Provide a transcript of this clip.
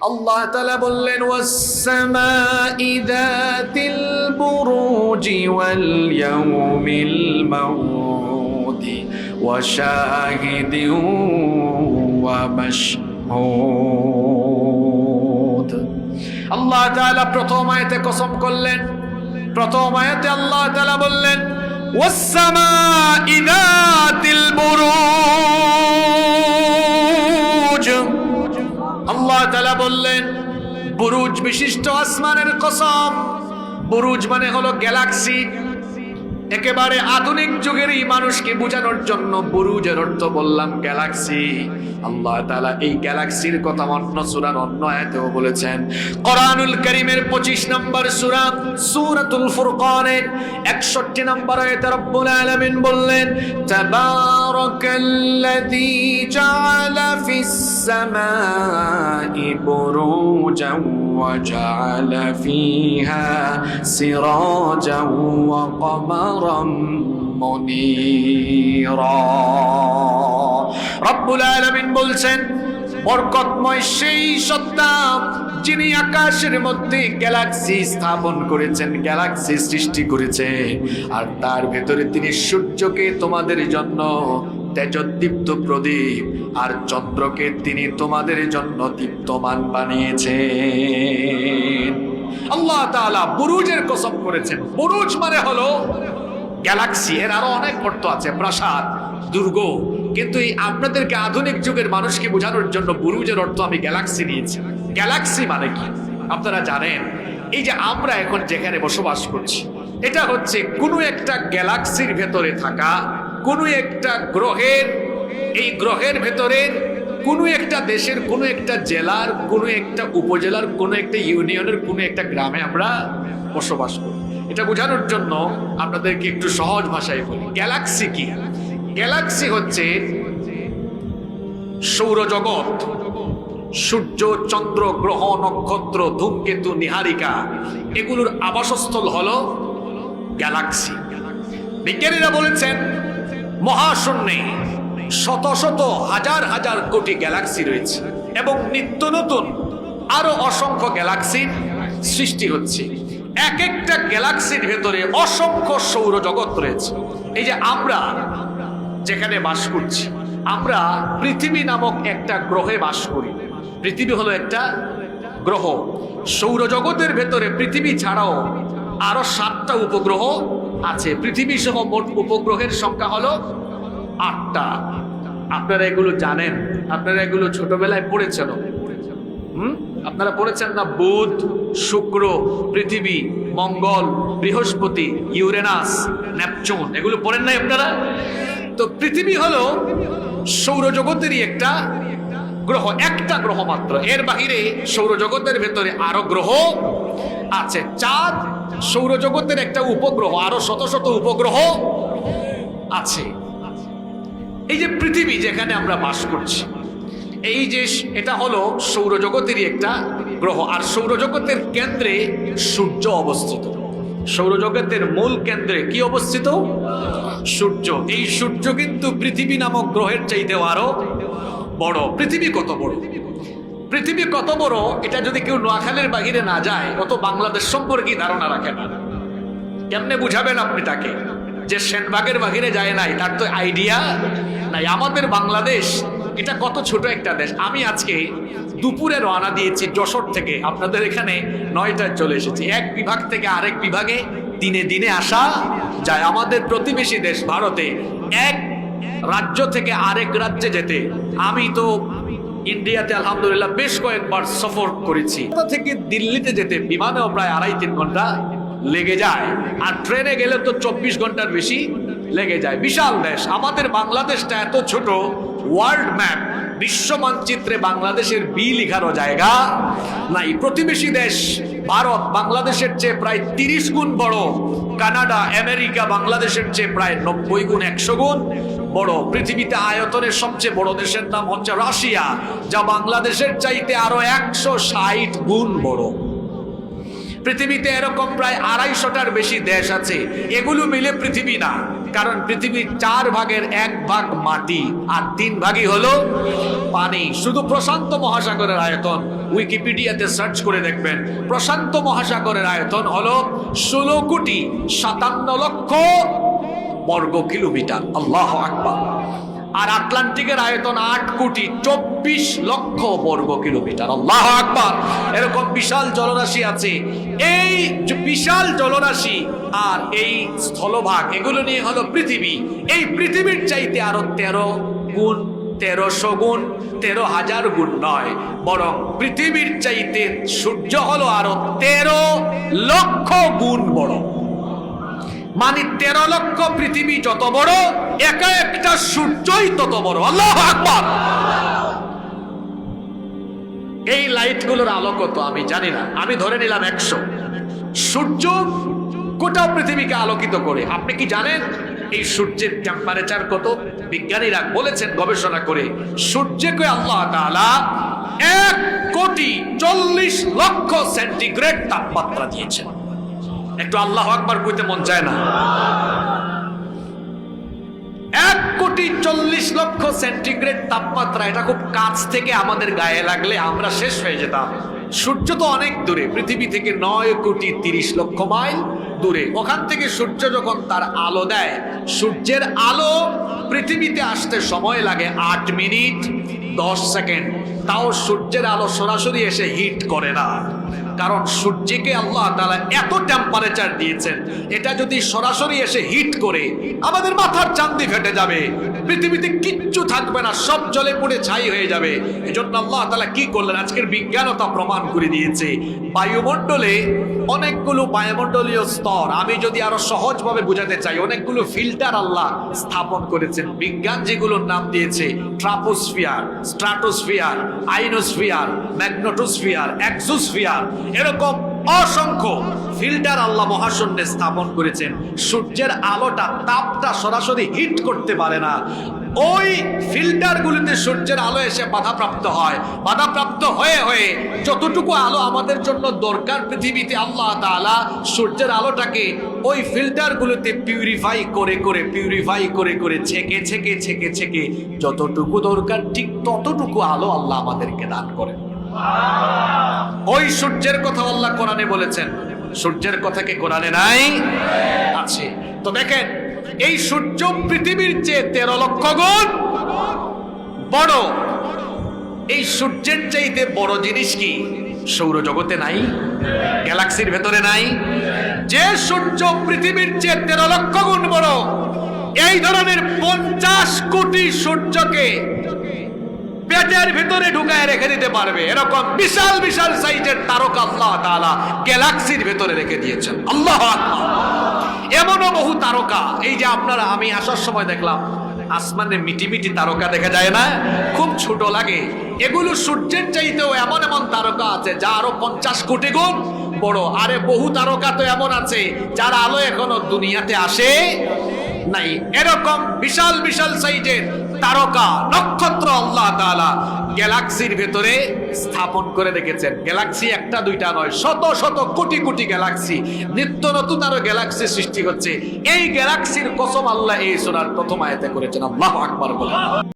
আল্লাহ তালা বললেন আল্লাহ তাআলা প্রথম আয়াতে কসম করলেন। প্রথম আয়াতে আল্লাহ তাআলা বললেন, ওয়াসসামাই যাতিল বুরুজ আল্লাহ বললেন বুরুজ বিশিষ্ট আসমানের কসম। বুরুজ মানে হলো গ্যালাক্সি। একেবারে আধুনিক যুগেরই মানুষকে বোঝানোর জন্য বুরুজের অর্থ বললাম গ্যালাক্সি আল্লাহ তাআলা এই গ্যালাক্সির কথা অন্য সূরার অন্য আয়াতেও বলেছেন। কোরআনুল কারীমের 25 নম্বর সূরা, সূরাতুল ফুরকানের 61 নম্বর আয়াতে রব্বুল আলামিন বললেন, তাবারাকাল্লাযী জাআলা ফিস সামাই বুরুজান وجعل فيها سراجا وقمرا منيرا রব্বুল আলামিন বলছেন বরকতময় সেই সত্তা যিনি আকাশের মধ্যে গ্যালাক্সি স্থাপন করেছেন গ্যালাক্সি সৃষ্টি করেছে আর তার ভেতরে তিনি সূর্যকে তোমাদের জন্য তেজদীপ্ত প্রদীপ, আর চন্দ্রকে তিনি তোমাদের জন্য দীপ্তমান বানিয়েছেন। আল্লাহ তাআলা বুরুজের কসম করেছেন। বুরুজ মানে হলো গ্যালাক্সি এর আরও অনেক অর্থ আছে, প্রাসাদ, দুর্গ। কিন্তু এই আপনাদেরকে আধুনিক যুগের মানুষকে বোঝানোর জন্য বুরুজের অর্থ আমি গ্যালাক্সি নিয়েছি। গ্যালাক্সি মানে কি? আপনারা জানেন, এই যে আমরা এখন যেখানে বসবাস করছি, এটা হচ্ছে কোনো একটা গ্যালাক্সির ভেতরে থাকা কোনো একটা গ্রহের, এই গ্রহের ভেতরের কোনো একটা দেশের, কোনো একটা জেলার, কোনো একটা উপজেলার, কোনো একটা ইউনিয়নের, কোনো একটা গ্রামে আমরা বসবাস করি। এটা বোঝানোর জন্য আপনাদেরকে একটু সহজ ভাষায় বলি। গ্যালাক্সি কি? গ্যালাক্সি হচ্ছে সৌরজগৎ, সূর্য, চন্দ্র, গ্রহ, নক্ষত্র, ধূমকেতু, নিহারিকা। এগুলোর আবাসস্থল হলো গ্যালাক্সি বিজ্ঞানীরা বলেছেন মহাশূন্যে শত শত হাজার হাজার কোটি গ্যালাক্সি রয়েছে এবং নিত্য নতুন আরও অসংখ্য গ্যালাক্সির সৃষ্টি হচ্ছে। এক একটা গ্যালাক্সির ভেতরে অসংখ্য সৌরজগৎ রয়েছে। এই যে আমরা যেখানে বাস করছি, আমরা পৃথিবী নামক একটা গ্রহে বাস করি। পৃথিবী হলো একটা গ্রহ। সৌরজগতের ভেতরে পৃথিবী ছাড়াও আরও সাতটা উপগ্রহ আছে। পৃথিবী সহ মোট উপগ্রহের সংখ্যা হলো আটটা। আপনারা এগুলো জানেন। আপনারা এগুলো ছোটবেলায় পড়েছেন হুম? আপনারা পড়েছেন না? বুধ, শুক্র, পৃথিবী, মঙ্গল, বৃহস্পতি, ইউরেনাস, নেপচুন। এগুলো পড়েন নাই আপনারা? তো পৃথিবী হলো সৌরজগতেরই একটা গ্রহ একটা গ্রহ মাত্র। এর বাহিরে সৌরজগতের ভেতরে আরও গ্রহ আছে চাঁদ, সৌরজগতের একটা উপগ্রহ, আরও শত শত উপগ্রহ আছে। এই যে পৃথিবী যেখানে আমরা বাস করছি, এই যে এটা হলো সৌরজগতেরই একটা গ্রহ, আর সৌরজগতের কেন্দ্রে সূর্য অবস্থিত। সৌরজগতের মূল কেন্দ্রে কি অবস্থিত? সূর্য। এই সূর্য কিন্তু পৃথিবী নামক গ্রহের চাইতেও আরও বড়। পৃথিবী কত বড়? পৃথিবী কত বড়, এটা যদি কেউ নোয়াখালীর বাহিরে না যায় অত বাংলাদেশ সম্পর্কে ধারণা রাখে না। কেমনে বুঝাবেন আপনি তাকে? যে সেনবাগের বাহিরে যায় নাই, তার তো আইডিয়া নাই। আমাদের বাংলাদেশ, এটা কত ছোট একটা দেশ। আমি আজকে দুপুরে রওনা দিয়েছি যশোর থেকে। আপনাদের এখানে নয়টায় চলে এসেছি। এক বিভাগ থেকে আরেক বিভাগে দিনে দিনে আসা যায়। আমাদের প্রতিবেশী দেশ ভারতে। এক রাজ্য থেকে আরেক রাজ্যে যেতে। আমি তো ইন্ডিয়াতে আলহামদুলিল্লাহ বেশ কয়েকবার সফর করেছি। থেকে দিল্লিতে যেতে বিমানেও প্রায় আড়াই তিন ঘণ্টা লেগে যায়। আর ট্রেনে গেলে তো চব্বিশ ঘণ্টার বেশি লেগে যায়। বিশাল দেশ। আমাদের বাংলাদেশটা এত ছোট। World map. বিশ্ব মানচিত্রে বাংলাদেশের বি লিখারও জায়গা নাই। প্রতিবেশী দেশ ভারত, বাংলাদেশের চেয়ে প্রায় তিরিশ গুণ বড়। কানাডা, আমেরিকা, বাংলাদেশের চেয়ে প্রায় নব্বই গুণ, একশো গুণ। বড় পৃথিবীতে আয়তনের সবচেয়ে বড় দেশের নাম হচ্ছে রাশিয়া, যা বাংলাদেশের চাইতে আরও একশো ষাট গুণ বড়। পৃথিবীতে এরকম প্রায় আড়াইশোটার বেশি দেশ আছে। এগুলো মিলে পৃথিবী না, কারণ পৃথিবীর চার ভাগের এক ভাগ মাটি, আর তিন ভাগই হলো পানি। শুধু প্রশান্ত মহাসাগরের আয়তন, উইকিপিডিয়াতে সার্চ করে দেখবেন, প্রশান্ত মহাসাগরের আয়তন হলো ষোলো কোটি সাতান্ন লক্ষ বর্গ কিলোমিটার। আল্লাহ আকবার। আর আটলান্টিকের আয়তন আট কোটি চব্বিশ লক্ষ বর্গ কিলোমিটার। আল্লাহ আকবার। এরকম বিশাল জলরাশি আছে। এই বিশাল জলরাশি আর এই স্থলভাগ, এগুলো নিয়ে হলো পৃথিবী। এই পৃথিবীর চাইতে আরও তেরো গুণ, তেরোশো গুণ, তেরো হাজার গুণ নয়। বরং পৃথিবীর চাইতে সূর্য হলো আরও তেরো লক্ষ গুণ বড়। মানে তেরো লক্ষ পৃথিবী যত বড়, একা একটা সূর্যই তত বড়। আল্লাহ আকবার। এই লাইটগুলোর আলো কত, আমি জানি না। আমি ধরে নিলাম একশো। সূর্য গোটা পৃথিবীকে আলোকিত করে। আপনি কি জানেন, এই সূর্যের টেম্পারেচার কত? বিজ্ঞানীরা বলেছেন, গবেষণা করে সূর্যকে আল্লাহ তাআলা এক কোটি চল্লিশ লক্ষ সেন্টিগ্রেড তাপমাত্রা দিয়েছেন। একটু আল্লাহ আকবার কইতে মন চায় না। এক কোটি চল্লিশ লক্ষ সেন্টিগ্রেড তাপমাত্রা, এটা খুব কাছ থেকে আমাদের গায়ে লাগলে আমরা শেষ হয়ে যেতাম। সূর্য তো অনেক দূরে, পৃথিবী থেকে নয় কোটি তিরিশ লক্ষ মাইল দূরে। ওখান থেকে সূর্য যখন তার আলো দেয়, সূর্যের আলো পৃথিবীতে আসতে সময় লাগে আট মিনিট, দশ সেকেন্ড। তাও সূর্যের আলো সরাসরি এসে হিট করে না। কারণ সূর্যকে আল্লাহ তালা এত টেম্পারেচার দিয়েছেন, এটা যদি সরাসরি এসে হিট করে, আমাদের মাথার চান্দি ফেটে যাবে, পৃথিবীতে কিচ্ছু থাকবে না, সব জলে পড়ে ছাই হয়ে যাবে। এজন্য আল্লাহ তাআলা কি করলেন? আজকের বিজ্ঞানতা প্রমাণ করে দিয়েছে। বায়ুমণ্ডলে অনেকগুলো বায়ুমণ্ডলীয় স্তর, আমি যদি আরও সহজভাবে বোঝাতে চাই, অনেকগুলো ফিল্টার আল্লাহ স্থাপন করেছেন। বিজ্ঞান যেগুলোর নাম দিয়েছে, troposphere stratosphere ionosphere, magnetosphere, exosphere. এরকম অসংখ্য ফিল্টার আল্লাহ মহাশূন্যে স্থাপন করেছেন। সূর্যের আলোটা তাপটা সরাসরি হিট করতে পারে না। ওই ফিল্টারগুলিতে সূর্যের আলো এসে বাধাপ্রাপ্ত হয়। বাধাপ্রাপ্ত হয়ে হয়ে যতটুকু আলো আমাদের জন্য দরকার পৃথিবীতে আল্লাহ তাআলা সূর্যের আলোটাকে ওই ফিল্টারগুলোতে পিউরিফাই করে করে পিউরিফাই করে করে ছেকে ছেকে ছেকে ছেকে যতটুকু দরকার ঠিক ততটুকু আলো আল্লাহ আমাদেরকে দান করেন। ওই সূর্যের কথা আল্লাহ কোরআনে বলেছেন। সূর্যের কথা কি কোরআনে নাই? আছে। তো দেখেন, এই সূর্য পৃথিবীর চেয়ে তেরো লক্ষ গুণ বড়। এই সূর্যের চাইতে বড় জিনিস কি? সৌরজগতে নাই, গ্যালাক্সির ভেতরে নাই। যে সূর্য পৃথিবীর চেয়ে তেরো লক্ষ গুণ বড়, এই ধরনের পঞ্চাশ কোটি সূর্যকে পেটের ভিতরে ঢুকায় রেখে দিতে পারবে। এরকম বিশাল বিশাল সাইজের তারকা আল্লাহ তাআলা গ্যালাক্সির ভেতরে রেখে দিয়েছেন। আল্লাহ। এমনও বহু তারকা। এই যে আপনারা, আমি আসার সময় দেখলাম, আসমানে মিটি মিটি তারকা দেখা যায় না? খুব ছোট লাগে। এগুলো সূর্যের চাইতেও এমন এমন তারকা আছে, যা আরও পঞ্চাশ কোটি গুণ বড়। আরে বহু তারকা তো এমন আছে, যার আলো এখনও দুনিয়াতে আসে নাই। এরকম বিশাল বিশাল সাইজের তারকা নক্ষত্র আল্লাহ তালা গ্যালাক্সির ভেতরে স্থাপন করে রেখেছেন। গ্যালাক্সি একটা, দুইটা নয়, শত শত কোটি কোটি গ্যালাক্সি। নিত্য নতুন আরও গ্যালাক্সি সৃষ্টি হচ্ছে। এই গ্যালাক্সির কসম আল্লাহ এই সোনার প্রথম আয়াতে করেছেন। আল্লাহ আকবার বলে